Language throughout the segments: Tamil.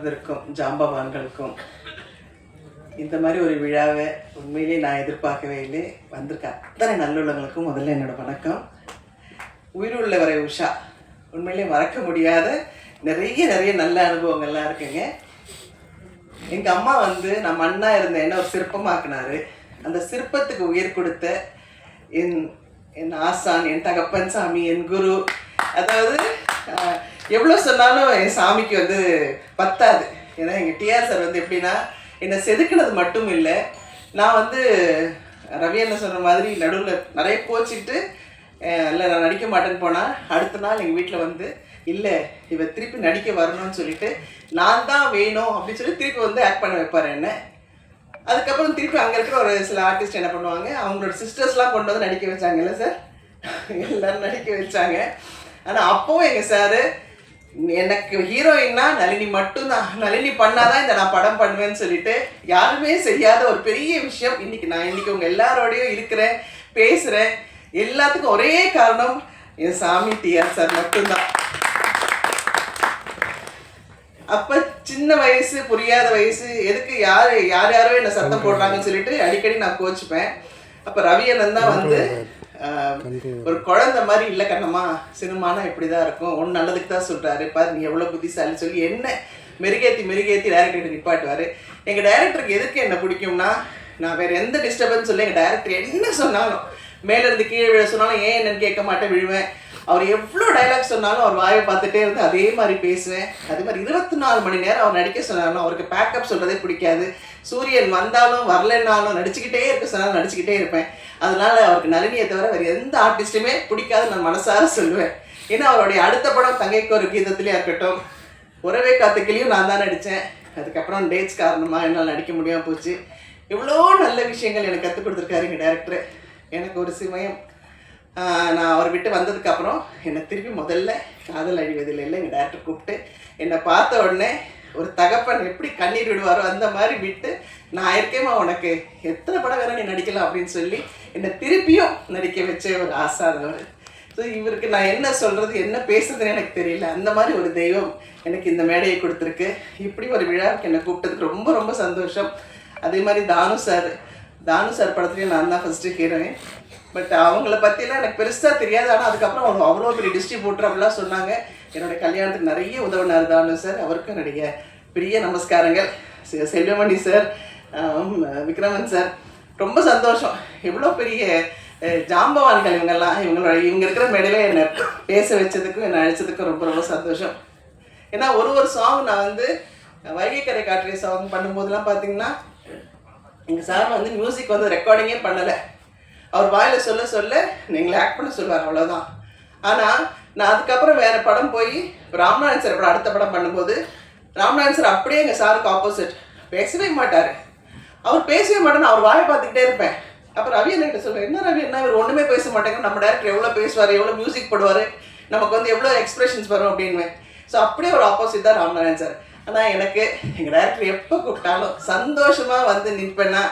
அமர்ந்திருக்கும் ஜாம்பவான்களுக்கும். இந்த மாதிரி ஒரு விழாவை உண்மையிலேயே நான் எதிர்பார்க்கவே இல்லை. வந்திருக்க அத்தனை நல்லுள்ளவங்களுக்கும் முதல்ல என்னோட வணக்கம். உயிருள்ள வரை உஷா. உண்மையிலே மறக்க முடியாத நிறைய நிறைய நல்ல அனுபவங்கள்லாம் இருக்குங்க. எங்கள் அம்மா வந்து நான் அண்ணா இருந்தேன் என்ன ஒரு சிற்பமாக்குனாரு. அந்த சிற்பத்துக்கு உயிர் கொடுத்த என் என் ஆசான் என் தகப்பன் சாமி என் குரு. அதாவது எவ்வளோ சொன்னாலும் என் சாமிக்கு வந்து பத்தாது. ஏன்னா எங்கள் டிஆர் சார் வந்து எப்படின்னா என்னை செதுக்குனது மட்டும் இல்லை நான் வந்து ரவி என்ன சொன்ன மாதிரி நடுவில் நிறைய கோச்சிக்கிட்டு இல்லை நான் நடிக்க மாட்டேன்னு போனால் அடுத்த நாள் எங்கள் வீட்டில் வந்து இல்லை இவ திருப்பி நடிக்க வரணும்னு சொல்லிட்டு நான் தான் வேணும் அப்படின்னு சொல்லி திருப்பி வந்து ஆக்ட் பண்ண வைப்பார் என்ன. அதுக்கப்புறம் திருப்பி அங்கே இருக்கிற ஒரு சில ஆர்டிஸ்ட் என்ன பண்ணுவாங்க அவங்களோட சிஸ்டர்ஸ்லாம் கொண்டு வந்து நடிக்க வச்சாங்கல்ல சார்? எல்லோரும் நடிக்க வச்சாங்க. ஆனால் அப்போவும் எங்கள் சார் எனக்கு ஹீரோயின்னா நளினி மட்டும்தான். நளினி பண்ணாதான் இந்த நான் படம் பண்ணுவேன்னு சொல்லிட்டு யாருமே செய்யாத ஒரு பெரிய விஷயம். இன்னைக்கு நான் இன்னைக்கு உங்க எல்லாரோடையும் இருக்கிறேன் பேசுறேன். எல்லாத்துக்கும் ஒரே காரணம் என் சாமி டிஆர் சார் மட்டும்தான். அப்ப சின்ன வயசு புரியாத வயசு எதுக்கு யாரு யார் யாரோ என்ன சத்தம் போடுறாங்கன்னு சொல்லிட்டு அடிக்கடி நான் கோச்சுப்பேன். அப்ப ரவி அண்ணன் தான் வந்து ஒரு குழந்தை மாதிரி இல்லை கண்ணம்மா சினிமானா இப்படிதான் இருக்கும். ஒன்று நல்லதுக்கு தான் சொல்றாரு. பாரு நீ எவ்வளவு புத்திசாலி சொல்லி என்ன மெருகேத்தி மெருகேத்தி டேரக்டர் நிப்பாட்டுவாரு. எங்க டைரக்டருக்கு எதுக்கு என்ன பிடிக்கும்னா நான் வேற எந்த டிஸ்டர்பன்ஸ் இல்லை எங்க டைரக்டர் என்ன சொன்னாலும் மேல இருந்து கீழே விழ சொன்னாலும் ஏன் என்னன்னு கேட்க மாட்டேன் விழுவேன். அவர் எவ்வளோ டைலாக் சொன்னாலும் அவர் வாயை பார்த்துட்டே இருந்து அதே மாதிரி பேசுவேன். அதே மாதிரி இருபத்தி நாலு மணி நேரம் அவர் நடிக்க சொன்னாலும் அவருக்கு பேக்கப் சொல்கிறதே பிடிக்காது. சூரியன் வந்தாலும் வரலைன்னாலும் நடிச்சுக்கிட்டே இருக்க சொன்னாலும் நடிச்சுக்கிட்டே இருப்பேன். அதனால அவருக்கு நளினியை தவிர வேறு எந்த ஆர்டிஸ்ட்டுமே பிடிக்காது நான் மனசார சொல்லுவேன். ஏன்னா அவருடைய அடுத்த படம் தங்கைக்கு ஒரு கீதத்துலேயே இருக்கட்டும். உறவே காத்துக்கிலையும் நான் தான் நடித்தேன் அதுக்கப்புறம் டேட்ஸ் காரணமாக என்னால் நடிக்க முடியாமல் போச்சு. இவ்வளோ நல்ல விஷயங்கள் எனக்கு கற்றுக் கொடுத்துருக்காரு எங்கள் டேரக்டர் எனக்கு ஒரு சிமயம் நான் அவர் விட்டு வந்ததுக்கப்புறம் என்னை திருப்பி முதல்ல காதல் அழிவதில் இல்லை எங்கள் டேரக்டர் கூப்பிட்டு என்னை பார்த்த உடனே ஒரு தகப்பன் எப்படி கண்ணீர் விடுவாரோ அந்த மாதிரி விட்டு நான் இருக்கேம்மா உனக்கு. எத்தனை படம் வேணா நீ நடிக்கலாம் அப்படின்னு சொல்லி என்னை திருப்பியும் நடிக்க வச்ச ஒரு ஆசாதவர் ஸோ இவருக்கு நான் என்ன சொல்கிறது என்ன பேசுறதுன்னு எனக்கு தெரியல. அந்த மாதிரி ஒரு தெய்வம் எனக்கு இந்த மேடையை கொடுத்துருக்கு. இப்படி ஒரு விழாவுக்கு என்னை கூப்பிட்டதுக்கு ரொம்ப ரொம்ப சந்தோஷம். அதே மாதிரி தானு சார் தானு சார் படத்துலேயும் நான் தான் ஃபஸ்ட்டு ஹீரோயின் பட் அவங்கள பற்றிலாம் எனக்கு பெருசாக தெரியாது. ஆனால் அதுக்கப்புறம் அவங்க அவ்வளோ பெரிய டிஸ்ட்ரிபியூட்டர் அப்படிலாம் சொன்னாங்க. என்னோட கல்யாணத்துக்கு நிறைய உதவினார் தானு சார். அவருக்கும் என்னுடைய பெரிய நமஸ்காரங்கள். செ- செல்வமணி சார் விக்ரமன் சார். ரொம்ப சந்தோஷம். எவ்வளோ பெரிய ஜாம்பவான்கள் இவங்கெல்லாம். இவங்களோட இவங்க இருக்கிற மேடையில என்னை பேச வச்சதுக்கும் என்னை அழைச்சதுக்கும் ரொம்ப ரொம்ப சந்தோஷம். ஏன்னா ஒரு ஒரு சாங் நான் வந்து வைகை கரை காற்றிய சாங் பண்ணும்போதெல்லாம் பார்த்தீங்கன்னா எங்கள் சார் வந்து மியூசிக் வந்து ரெக்கார்டிங்கே பண்ணலை. அவர் வாயில் சொல்ல சொல்ல நீங்களை ஆக்ட் பண்ண சொல்லுவார் அவ்வளோதான் ஆனால் நான் அதுக்கப்புறம் வேறு படம் போய் ராம்நாதன் சார் படம் அடுத்த படம் பண்ணும்போது ராம்நாதன் சார் அப்படியே எங்கள் சாருக்கு ஆப்போசிட் பேசவே மாட்டார். அவர் பேசவே மாட்டேன்னு அவர் வாயை பார்த்துக்கிட்டே இருப்பேன். அப்போ ரவி என்ன சொல்லுவேன் என்ன ரவி என்ன இவர் ஒன்றுமே பேச மாட்டேங்க நம்ம டேரக்டர் எவ்வளோ பேசுவார் எவ்வளோ மியூசிக் போடுவார் நமக்கு வந்து எவ்வளோ எக்ஸ்பிரஷன்ஸ் வரும் அப்படின்வேன் ஸோ அப்படியே ஒரு ஆப்போசிட் தான் ராம்நாதன் சார். ஆனால் எனக்கு எங்கள் டேரக்டர் எப்போ கூப்பிட்டாலும் சந்தோஷமாக வந்து நிற்பேன்னா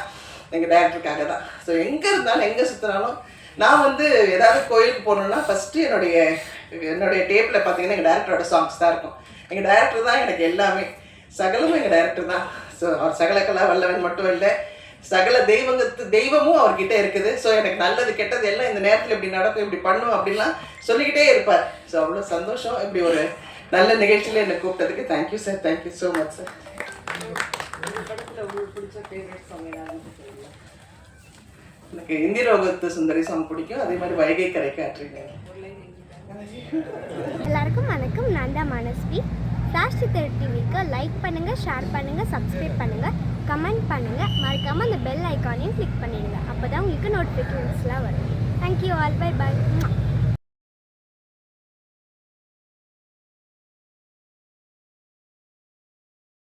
எங்கள் டேரக்டருக்காக தான். ஸோ எங்கே இருந்தாலும் எங்கே சுற்றினாலும் நான் வந்து ஏதாவது கோயிலுக்கு போகணுன்னா ஃபஸ்ட்டு என்னுடைய என்னுடைய டேப்பில் பார்த்தீங்கன்னா எங்கள் டேரக்டரோட சாங்ஸ் தான் இருக்கும். எங்கள் டேரக்டர் தான் எனக்கு எல்லாமே. சகலமும் எங்கள் டேரக்டர் தான். ஸோ அவர் சகலக்கலா வல்லவன் மட்டும் இல்லை. சகல தெய்வங்கத்து தெய்வமும் அவர்கிட்ட இருக்குது. ஸோ எனக்கு நல்லது கெட்டது எல்லாம் இந்த நேரத்தில் இப்படி நடக்கும் இப்படி பண்ணும் அப்படின்லாம் சொல்லிக்கிட்டே இருப்பார். ஸோ அவ்வளோ சந்தோஷம். இப்படி ஒரு நல்ல நிகழ்ச்சியில் என்னை கூப்பிட்டதுக்கு thank you sir thank you so much sir படத்தில் உங்களுக்கு பிடிச்ச ஃபேவரட் சாங் எனக்கு இந்திரோகத்து சுந்தரி சாங் பிடிக்கும். அதே மாதிரி வைகை கரை காற்றுங்க எல்லாருக்கும் வணக்கம். நான் தான் மனஸ்வி. ஃப்ளாஷ் சித்தர் டிவிக்கு லைக் பண்ணுங்கள் ஷேர் பண்ணுங்கள் சப்ஸ்கிரைப் பண்ணுங்கள் கமெண்ட் பண்ணுங்கள் மறக்காமல் அந்த பெல் ஐக்கானையும் கிளிக் பண்ணிடுங்க. அப்போ தான் உங்களுக்கு நோட்டிஃபிகேஷன்ஸ்லாம் வரும். Thank you all by by